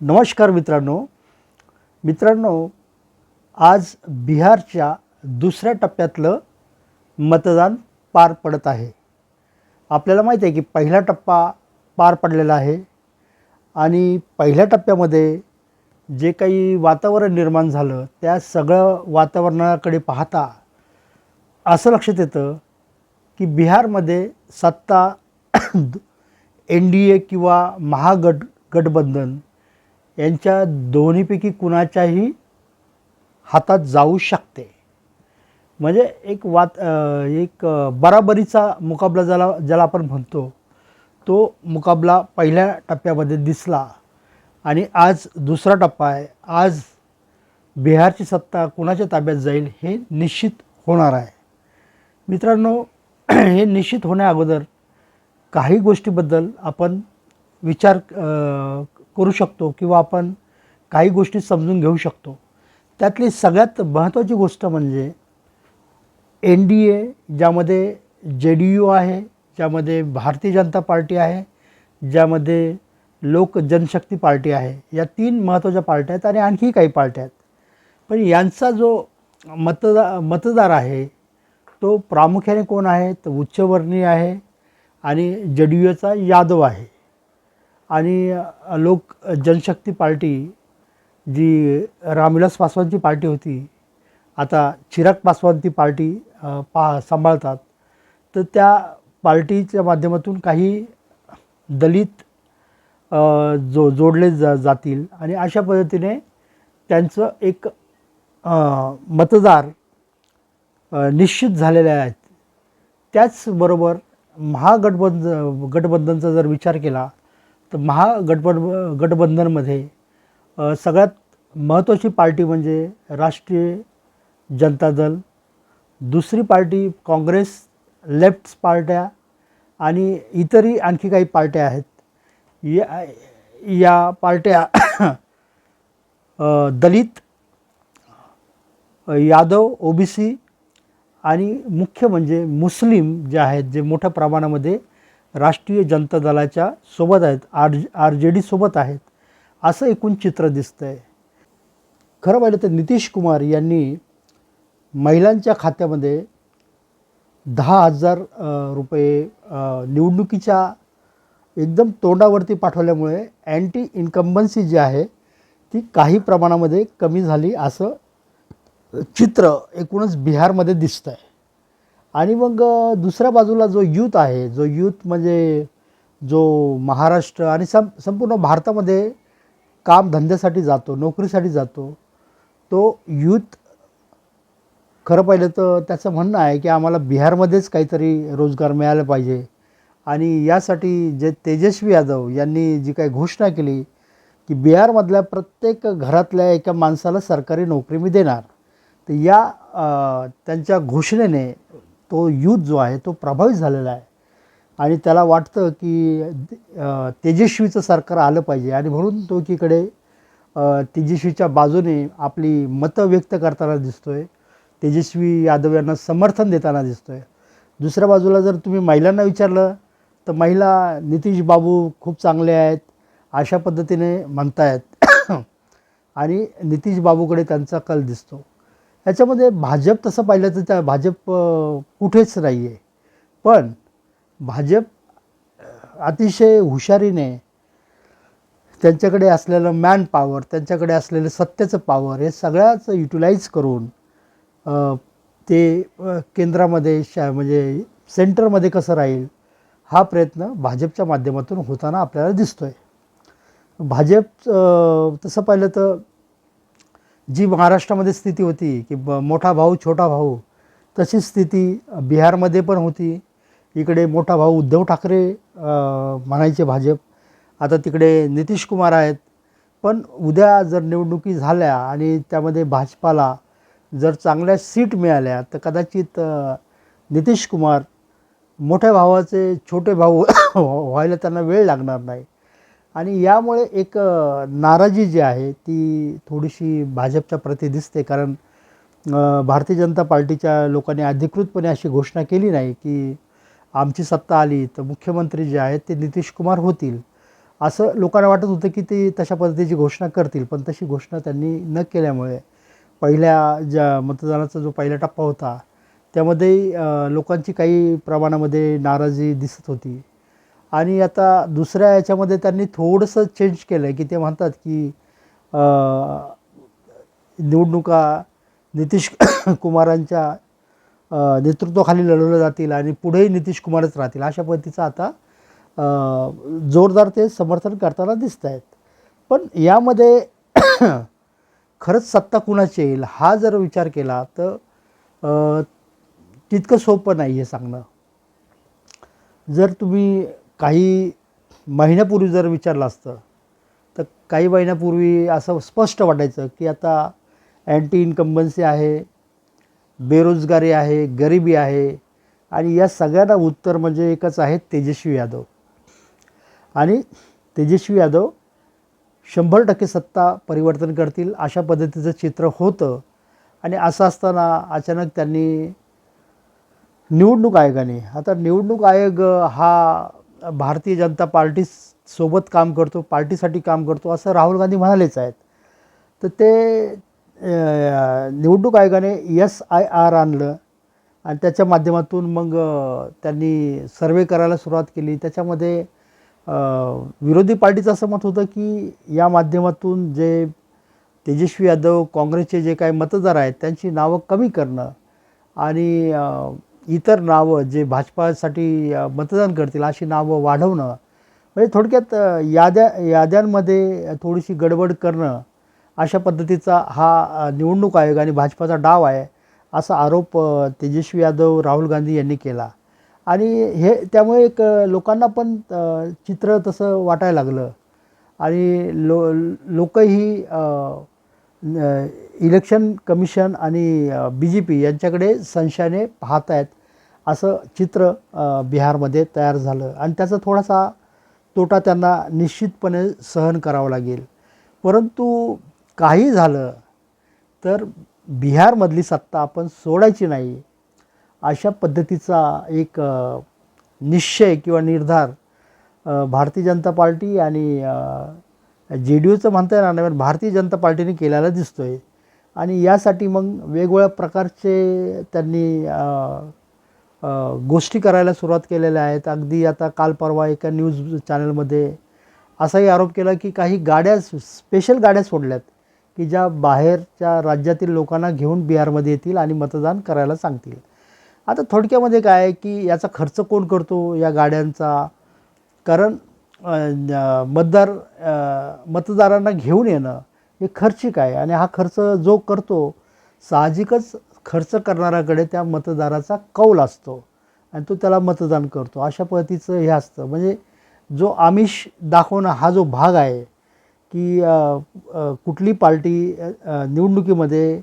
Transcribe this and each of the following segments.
नमस्कार मित्रांनो. मित्रांनो आज बिहारच्या दुसऱ्या टप्प्यातलं मतदान पार पडत आहे. आपल्याला माहीत आहे की पहिला टप्पा पार पडलेला आहे आणि पहिल्या टप्प्यामध्ये जे काही वातावरण निर्माण झालं त्या सगळं वातावरणाकडे पाहता असं लक्षात येतं की बिहारमध्ये सत्ता एन डी ए किंवा महागट गठबंधन यांच्या दोन्हीपैकी कुणाच्याही हातात जाऊ शकते. म्हणजे एक वात एक बराबरीचा मुकाबला ज्याला ज्याला आपण म्हणतो तो मुकाबला पहिल्या टप्प्यामध्ये दिसला आणि आज दुसरा टप्पा आहे. आज बिहारची सत्ता कुणाच्या ताब्यात जाईल हे निश्चित होणार आहे. मित्रांनो हे निश्चित होण्या अगोदर काही गोष्टीबद्दल आपण विचार करू शकतो किंवा आपण काही गोष्टी समजून घेऊ शकतो. त्यातली सगळ्यात महत्त्वाची गोष्ट म्हणजे एन डी ए ज्यामध्ये जे डी यू आहे ज्यामध्ये भारतीय जनता पार्टी आहे ज्यामध्ये लोक जनशक्ती पार्टी आहे या तीन महत्त्वाच्या पार्ट्या आहेत आणि आणखी काही पार्ट्या आहेत. पण यांचा जो मतदा मतदार आहे तो प्रामुख्याने कोण आहे? तर उच्चवर्णीय आहे आणि जे डी यूचा यादव आहे. आणि लोक जनशक्ती पार्टी जी रामविलास पासवानची पार्टी होती आता चिराग पासवान ती पार्टी पा सांभाळतात. तर त्या पार्टीच्या माध्यमातून काही दलित जो जोडले जा जातील आणि अशा पद्धतीने त्यांचं एक मतदार निश्चित झालेले आहेत. त्याचबरोबर महागठबंध गठबंधनचा जर विचार केला तर महागठबंध गठबंधनमध्ये सगळ्यात महत्त्वाची पार्टी म्हणजे राष्ट्रीय जनता दल दुसरी पार्टी काँग्रेस लेफ्ट पार्ट्या आणि इतरही आणखी काही पार्ट्या आहेत. या या पार्ट्या दलित यादव ओबीसी आणि मुख्य म्हणजे मुस्लिम जे आहेत जे मोठ्या प्रमाणामध्ये राष्ट्रीय जनता दलाच्या सोबत आहेत आर आर जे डी सोबत आहेत असं एकूण चित्र दिसतं आहे खरं पाहिलं तर नितीश कुमार यांनी महिलांच्या खात्यामध्ये दहा हजार रुपये निवडणुकीच्या एकदम तोंडावरती पाठवल्यामुळे अँटी इन्कम्बन्सी जी आहे ती काही प्रमाणामध्ये कमी झाली असं चित्र एकूणच बिहारमध्ये दिसतं आहे आणि मग दुसऱ्या बाजूला जो यूथ आहे जो यूथ म्हणजे जो महाराष्ट्र आणि सं संपूर्ण भारतामध्ये काम धंद्यासाठी जातो नोकरीसाठी जातो तो यूथ खरं पाहिलं तर त्याचं म्हणणं आहे की आम्हाला बिहारमध्येच काहीतरी रोजगार मिळाला पाहिजे. आणि यासाठी जे तेजस्वी यादव यांनी जी काही घोषणा केली की बिहारमधल्या प्रत्येक घरातल्या एका माणसाला सरकारी नोकरी मी देणार तर या त्यांच्या घोषणेने तो यूथ जो आहे तो प्रभावित झालेला आहे. आणि त्याला वाटतं की तेजस्वीचं सरकार आलं पाहिजे. आणि म्हणून तो एकीकडे तेजस्वीच्या बाजूने आपली मतं व्यक्त करताना दिसतो आहे तेजस्वी यादव यांना समर्थन देताना दिसतो आहे दुसऱ्या बाजूला जर तुम्ही महिलांना विचारलं तर महिला नितीश बाबू खूप चांगले आहेत अशा पद्धतीने म्हणतायत. आणि नितीश बाबूकडे त्यांचा कल दिसतो. याच्यामध्ये भाजप तसं पाहिलं तर त्या भाजप कुठेच नाही आहे पण भाजप अतिशय हुशारीने त्यांच्याकडे असलेलं मॅन पॉवर त्यांच्याकडे असलेलं सत्तेचं पॉवर हे सगळ्याच युटिलाइज करून ते केंद्रामध्ये शा म्हणजे सेंटरमध्ये कसं राहील हा प्रयत्न भाजपच्या माध्यमातून होताना आपल्याला दिसतो आहे भाजप तसं पाहिलं तर जी महाराष्ट्रामध्ये स्थिती होती की ब मोठा भाऊ छोटा भाऊ तशी स्थिती बिहारमध्ये पण होती. इकडे मोठा भाऊ उद्धव ठाकरे म्हणायचे भाजप. आता तिकडे नितीश कुमार आहेत. पण उद्या जर निवडणुकी झाल्या आणि त्यामध्ये भाजपाला जर चांगल्या सीट मिळाल्या तर कदाचित नितीश कुमार मोठ्या भावाचे छोटे भाऊ व्हायला त्यांना वेळ लागणार नाही. आणि यामुळे एक नाराजी जी आहे ती थोडीशी भाजपच्या प्रती दिसते. कारण भारतीय जनता पार्टीच्या लोकांनी अधिकृतपणे अशी घोषणा केली नाही की आमची सत्ता आली तर मुख्यमंत्री जे आहेत ते नितीश कुमार होतील. असं लोकांना वाटत होतं की ते तशा पद्धतीची घोषणा करतील. पण तशी घोषणा त्यांनी न केल्यामुळे पहिल्या ज्या मतदानाचा जो पहिला टप्पा होता त्यामध्ये लोकांची काही प्रमाणामध्ये नाराजी दिसत होती. आणि आता दुसऱ्या याच्यामध्ये त्यांनी थोडंसं चेंज केलं आहे की ते म्हणतात की निवडणुका नितीश कुमारांच्या नेतृत्वाखाली लढवल्या जातील आणि पुढेही नितीश कुमारच राहतील. अशा पद्धतीचं आता जोरदार ते समर्थन करताना दिसत आहेत पण यामध्ये खरंच सत्ता कुणाची येईल हा जर विचार केला तर तितकं सोपं नाही आहे सांगणं. जर तुम्ही काही महिन्यापूर्वी जर विचारलं असतं तर काही महिन्यापूर्वी असं स्पष्ट वाटायचं की आता अँटी इन्कम्बन्सी आहे बेरोजगारी आहे गरिबी आहे आणि या सगळ्यांना उत्तर म्हणजे एकच आहे तेजस्वी यादव. आणि तेजस्वी यादव शंभर टक्के सत्ता परिवर्तन करतील अशा पद्धतीचं चित्र होतं. आणि असं असताना अचानक त्यांनी निवडणूक आयोगाने आता निवडणूक आयोग हा भारतीय जनता पार्टी सोबत काम करतो पार्टीसाठी काम करतो असं राहुल गांधी म्हणालेच आहेत. तर ते निवडणूक आयोगाने एस आय आर आणलं आणि त्याच्या माध्यमातून मग त्यांनी सर्वे करायला सुरुवात केली. त्याच्यामध्ये विरोधी पार्टीचं असं मत होतं की या माध्यमातून जे तेजस्वी यादव काँग्रेसचे जे काही मतदार आहेत त्यांची नावं कमी करणं आणि इतर नावं जे भाजपासाठी मतदान करतील अशी नावं वाढवणं म्हणजे थोडक्यात याद्या याद्यांमध्ये थोडीशी गडबड करणं अशा पद्धतीचा हा निवडणूक आयोग आणि भाजपाचा डाव आहे असा आरोप तेजस्वी यादव राहुल गांधी यांनी केला. आणि हे त्यामुळे एक लोकांना पण चित्र तसं वाटायला लागलं. आणि लो लोकही इलेक्शन कमिशन आणि बी जे पी यांच्याकडे संशयाने पाहत आहेत असं चित्र बिहारमध्ये तयार झालं. आणि त्याचा थोडासा तोटा त्यांना निश्चितपणे सहन करावा लागेल. परंतु काही झालं तर बिहारमधली सत्ता आपण सोडायची नाही. अशा पद्धतीचा एक निश्चय किंवा निर्धार भारतीय जनता पार्टी आणि जे डी यूचं म्हणता येणार नाही भारतीय जनता पार्टीने केलेला दिसतो आहे आणि यासाठी मग वेगवेगळ्या प्रकारचे त्यांनी गोष्टी करायला सुरुवात केलेल्या आहेत. अगदी आता काल परवा एका न्यूज चॅनलमध्ये असाही आरोप केला की काही गाड्या स्पेशल गाड्या सोडल्यात की ज्या बाहेरच्या राज्यातील लोकांना घेऊन बिहारमध्ये येतील आणि मतदान करायला सांगतील. आता थोडक्यामध्ये काय आहे की याचा खर्च कोण करतो या गाड्यांचा? कारण मतदार मतदारांना घेऊन येणं हे खर्चिक आहे आणि हा खर्च जो करतो साहजिकच खर्च करणाऱ्याकडे त्या मतदाराचा कौल असतो आणि तो त्याला मतदान करतो. अशा पद्धतीचं हे असतं. म्हणजे जो आमिष दाखवणं हा जो भाग आहे की कुठली पार्टी निवडणुकीमध्ये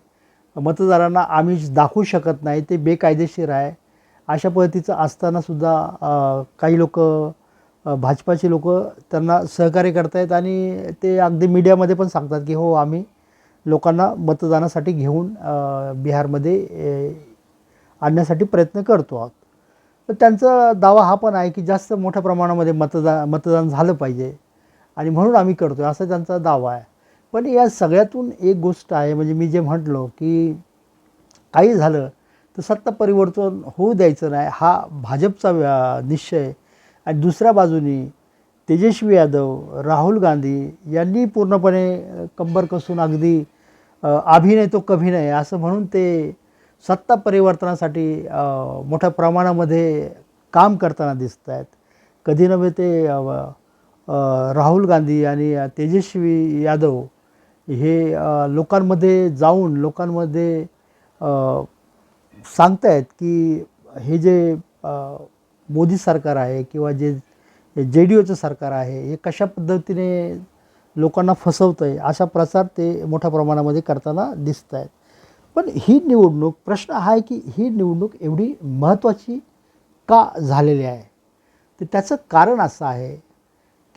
मतदारांना आमिष दाखवू शकत नाही ते बेकायदेशीर आहे. अशा पद्धतीचं असतानासुद्धा काही लोक भाजपाचे लोक त्यांना सहकार्य करतायत आणि ते अगदी मीडियामध्ये पण सांगतात की हो आम्ही लोकांना मतदानासाठी घेऊन बिहारमध्ये ए, आणण्यासाठी प्रयत्न करतो आहोत. तर त्यांचा दावा हा पण आहे की जास्त मोठ्या प्रमाणामध्ये मतदा मतदान झालं पाहिजे. आणि म्हणून आम्ही करतो आहे असा त्यांचा दावा आहे. पण या सगळ्यातून एक गोष्ट आहे म्हणजे मी जे म्हटलो की काही झालं तर सत्ता परिवर्तन होऊ द्यायचं नाही हा भाजपचा निश्चय. आणि दुसऱ्या बाजूनी तेजस्वी यादव राहुल गांधी यांनी पूर्णपणे कंबर कसून अगदी अभिनय तो कभी नाही. असं म्हणून ते सत्ता परिवर्तनासाठी मोठ्या प्रमाणामध्ये काम करताना दिसत आहेत कधी नव्हे ते राहुल गांधी आणि तेजस्वी यादव हे लोकांमध्ये जाऊन लोकांमध्ये सांगत सांगतायत की हे जे मोदी सरकार आहे किंवा जे जे डी ओचं सरकार आहे हे कशा पद्धतीने लोकांना फसवतं आहे असा प्रचार ते मोठ्या प्रमाणामध्ये करताना दिसत आहेत पण ही निवडणूक प्रश्न हा आहे की ही निवडणूक एवढी महत्त्वाची का झालेली आहे? तर त्याचं कारण असं आहे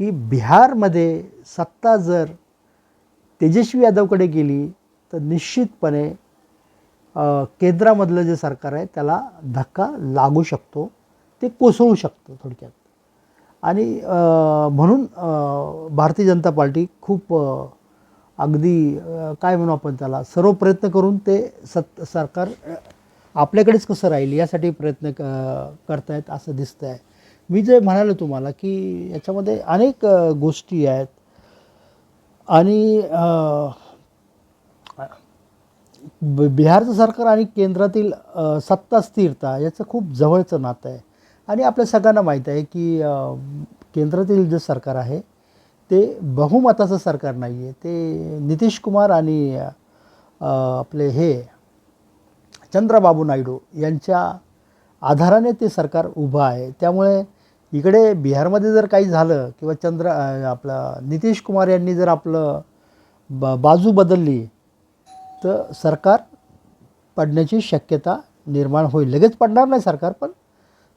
की बिहारमध्ये सत्ता जर तेजस्वी यादवकडे गेली तर निश्चितपणे केंद्रामधलं जे सरकार आहे त्याला धक्का लागू शकतो ते कोसळू शकतं थोडक्यात. आणि म्हणून भारतीय जनता पार्टी खूप अगदी काय म्हणू आपण त्याला सर्व प्रयत्न करून ते सत सरकार आपल्याकडेच कसं राहील यासाठी प्रयत्न क करतायत असं दिसतं आहे मी जे म्हणालो तुम्हाला की याच्यामध्ये अनेक गोष्टी आहेत. आणि बिहारचं सरकार आणि केंद्रातील सत्ता स्थिरता याचं खूप जवळचं नातं आहे. आणि आपल्या सगळ्यांना माहीत आहे की केंद्रातील जे सरकार आहे ते बहुमताचं सरकार नाही आहे ते नितीश कुमार आणि आपले हे चंद्रबाबू नायडू यांच्या आधाराने ते सरकार उभं आहे. त्यामुळे इकडे बिहारमध्ये जर काही झालं किंवा चंद्र आपला आपलं नितीश कुमार यांनी जर आपलं ब बाजू बदलली तर सरकार पडण्याची शक्यता निर्माण होईल. लगेच पडणार नाही सरकार पण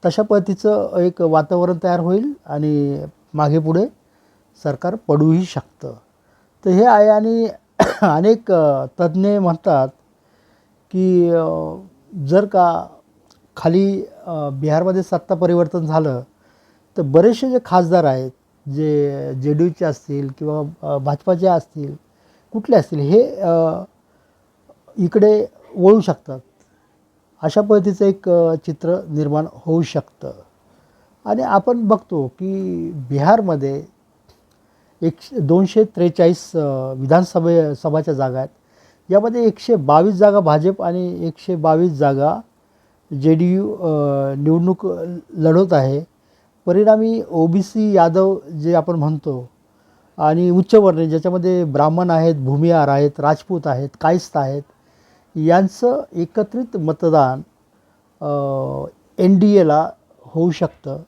तशा पद्धतीचं एक वातावरण तयार होईल आणि मागे पुढे सरकार पडूही शकतं. तर हे आहे आणि अनेक तज्ज्ञ म्हणतात की जर का खाली बिहारमध्ये सत्ता परिवर्तन झालं तर बरेचसे जे खासदार आहेत जे जे डी यूचे असतील किंवा भाजपाचे असतील कुठले असतील हे इकडे वळू शकतात. अशा पद्धतीचं एक चित्र निर्माण होऊ शकतं. आणि आपण बघतो की बिहारमध्ये एकशे दोनशे त्रेचाळीस विधानसभे सभाच्या जागा आहेत. यामध्ये एकशे बावीस जागा भाजप आणि एकशे बावीस जागा जे डी यू निवडणूक लढवत आहे. परिणामी ओ बी सी यादव जे आपण म्हणतो आणि उच्चवर्णीय ज्याच्यामध्ये ब्राह्मण आहेत भूमिहार आहेत राजपूत आहेत कायस्थ आहेत यांचं एकत्रित मतदान एन डी एला होऊ शकतं.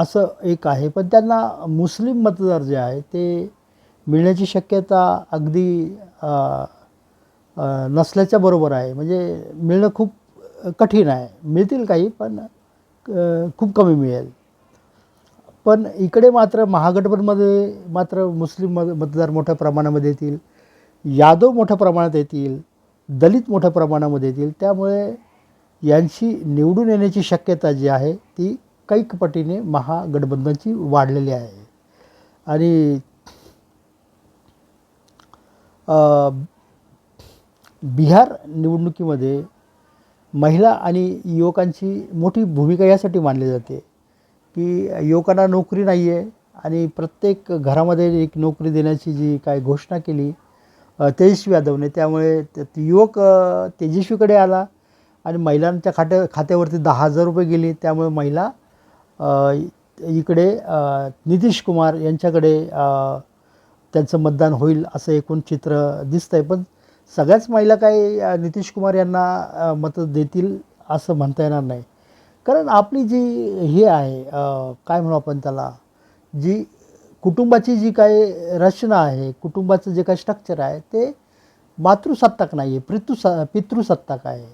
असं एक आहे. पण त्यांना मुस्लिम मतदार जे आहे ते मिळण्याची शक्यता अगदी नसल्याच्या बरोबर आहे. म्हणजे मिळणं खूप कठीण आहे. मिळतील काही पण खूप कमी मिळेल. पण इकडे मात्र महागठबंधनमध्ये मात्र मुस्लिम मत मतदार मोठ्या प्रमाणामध्ये येतील. यादव मोठ्या प्रमाणात येतील दलित मोठ्या प्रमाणामध्ये येतील त्यामुळे यांची निवडून येण्याची शक्यता जी आहे ती कैक पटीने महागठबंधनची वाढलेली आहे. आणि बिहार निवडणुकीमध्ये महिला आणि युवकांची मोठी भूमिका यासाठी मानली जाते की युवकांना नोकरी नाही आहे आणि प्रत्येक घरामध्ये एक नोकरी देण्याची जी काय घोषणा केली तेजस्वी यादवने. त्यामुळे युवक तेजस्वीकडे आला आणि महिलांच्या खात्या खात्यावरती दहा हजार रुपये गेले. त्यामुळे महिला इकडे नितीश कुमार यांच्याकडे त्यांचं मतदान होईल असं एकूण चित्र दिसतं आहे पण सगळ्याच महिला काही नितीश कुमार यांना मतं देतील असं म्हणता येणार नाही. कारण आपली जी हे आहे काय म्हणू आपण त्याला? जी कुटुंबाची जी काही रचना आहे कुटुंबाचं जे काही स्ट्रक्चर आहे ते मातृसत्ताक नाही आहे पितृस पितृसत्ताक आहे.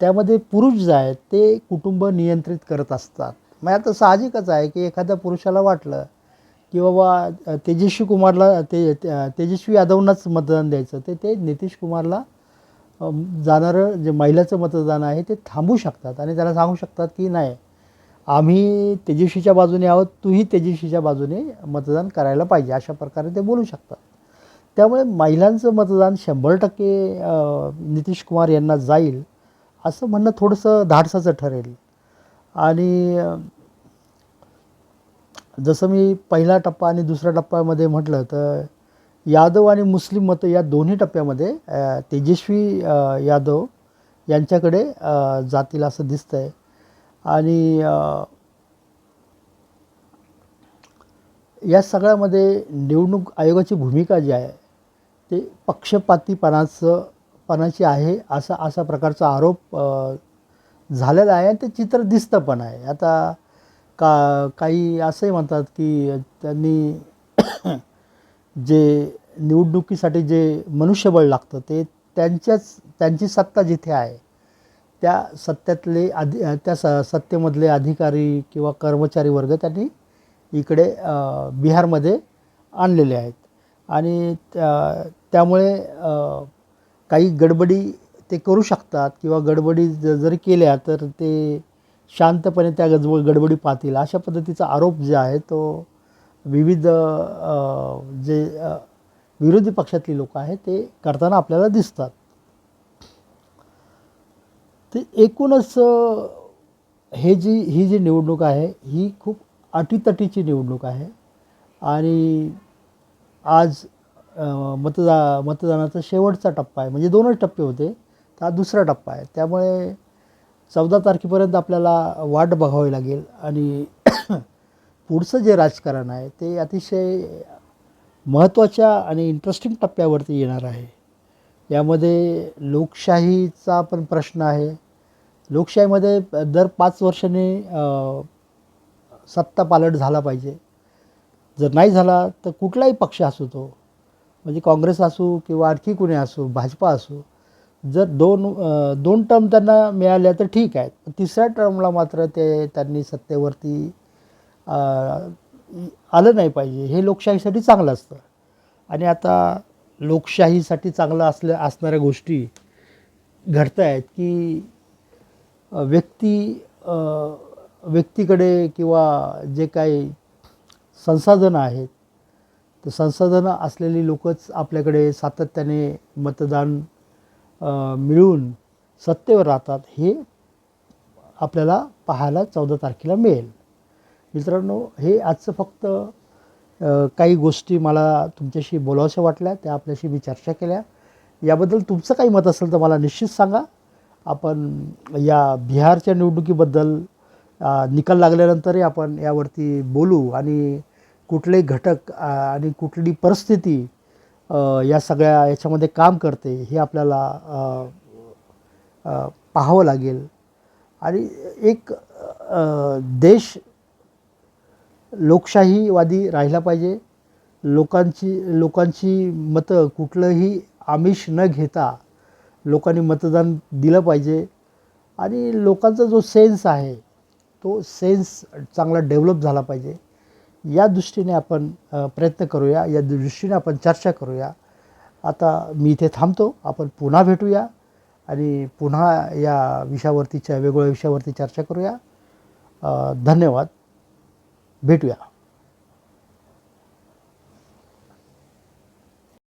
त्यामध्ये पुरुष जे आहेत ते कुटुंब नियंत्रित करत असतात. मग आता साहजिकच आहे की एखाद्या पुरुषाला वाटलं की बाबा तेजस्वी कुमारला ते तेजस्वी यादवनाच मतदान द्यायचं ते ते नितीश कुमारला जाणारं जे महिलाचं मतदान आहे ते थांबू शकतात आणि त्याला सांगू शकतात की नाही आम्ही तेजस्वीच्या बाजूने आहोत तूही तेजस्वीच्या बाजूने मतदान करायला पाहिजे अशा प्रकारे ते बोलू शकतात. त्यामुळे महिलांचं मतदान शंभर टक्के नितीश कुमार यांना जाईल असं म्हणणं थोडंसं धाडसाचं ठरेल. आणि जसं मी पहिला टप्पा आणि दुसऱ्या टप्प्यामध्ये म्हटलं तर यादव आणि मुस्लिम मतं या दोन्ही टप्प्यामध्ये तेजस्वी यादव यांच्याकडे जातील असं दिसतं आहे आणि या सगळ्यामध्ये निवडणूक आयोगाची भूमिका जी आहे ते पक्षपातीपणाचं पणाची आहे असा असा प्रकारचा आरोप झालेला आहे आणि ते चित्र दिसतं पण आहे. आता का काही असंही म्हणतात की त्यांनी जे निवडणुकीसाठी जे मनुष्यबळ लागतं ते त्यांच्याच त्यांची सत्ता जिथे आहे त्या सत्त्यातले अधि त्या स सत्तेमधले अधिकारी किंवा कर्मचारी वर्ग त्यांनी इकडे बिहारमध्ये आणलेले आहेत. आणि त्या त्यामुळे काही गडबडी ते करू शकतात किंवा गडबडी ज जरी केल्या तर ते शांतपणे त्या गजब गडबडी पाहतील. अशा पद्धतीचा आरोप जे आहे तो विविध जे विरोधी पक्षातली लोक आहेत ते करताना आपल्याला दिसतात. ते एकूणच हे जी ही जी निवडणूक आहे ही खूप अटीतटीची निवडणूक आहे. आणि आज मतदा मतदानाचा शेवटचा टप्पा आहे. म्हणजे दोनच टप्पे होते. तर हा दुसरा टप्पा आहे. त्यामुळे चौदा तारखेपर्यंत आपल्याला वाट बघावी लागेल. आणि पुढचं जे राजकारण आहे ते अतिशय महत्त्वाच्या आणि इंटरेस्टिंग टप्प्यावरती येणार आहे. यामध्ये लोकशाहीचा पण प्रश्न आहे. लोकशाहीमध्ये दर पाच वर्षांनी सत्ता पालट झाला पाहिजे. जर नाही झाला तर कुठलाही पक्ष असो तो म्हणजे काँग्रेस असू किंवा आणखी कुणी असो भाजपा असो जर दोन दोन टर्म त्यांना मिळाल्या तर ठीक आहे. तिसऱ्या टर्मला मात्र ते त्यांनी सत्तेवरती आलं नाही पाहिजे. हे लोकशाहीसाठी चांगलं असतं. आणि आता लोकशाहीसाठी चांगलं असल्या असणाऱ्या गोष्टी घडत आहेत की व्यक्ती व्यक्तीकडे किंवा जे काही संसाधनं आहेत तर संसाधनं असलेली लोकच आपल्याकडे सातत्याने मतदान मिळून सत्तेवर राहतात हे आपल्याला पाहायला चौदा तारखेला मिळेल. मित्रांनो हे आजचं फक्त काही गोष्टी मला तुमच्याशी बोलावशा वाटल्या त्या आपल्याशी मी चर्चा केल्या. याबद्दल तुमचं काही मत असेल तर मला निश्चित सांगा. आपण या बिहारच्या निवडणुकीबद्दल निकाल लागल्यानंतरही आपण यावरती बोलू आणि कुठले घटक आणि कुठली परिस्थिती या सगळ्या याच्यामध्ये काम करते हे आपल्याला पाहावं लागेल. आणि एक देश लोकशाहीवादी राहिला पाहिजे. लोकांची लोकांची मतं कुठलंही आमिष न घेता लोकांनी मतदान दिलं पाहिजे. आणि लोकांचा जो सेन्स आहे तो सेन्स चांगला डेव्हलप झाला पाहिजे. या दृष्टीने आपण प्रयत्न करूया. या दृष्टीने आपण चर्चा करूया. आता मी इथे थांबतो. आपण पुन्हा भेटूया. आणि पुन्हा या विषयावरतीच्या वेगवेगळ्या विषयावरती चर्चा करूया. धन्यवाद. भेटूया.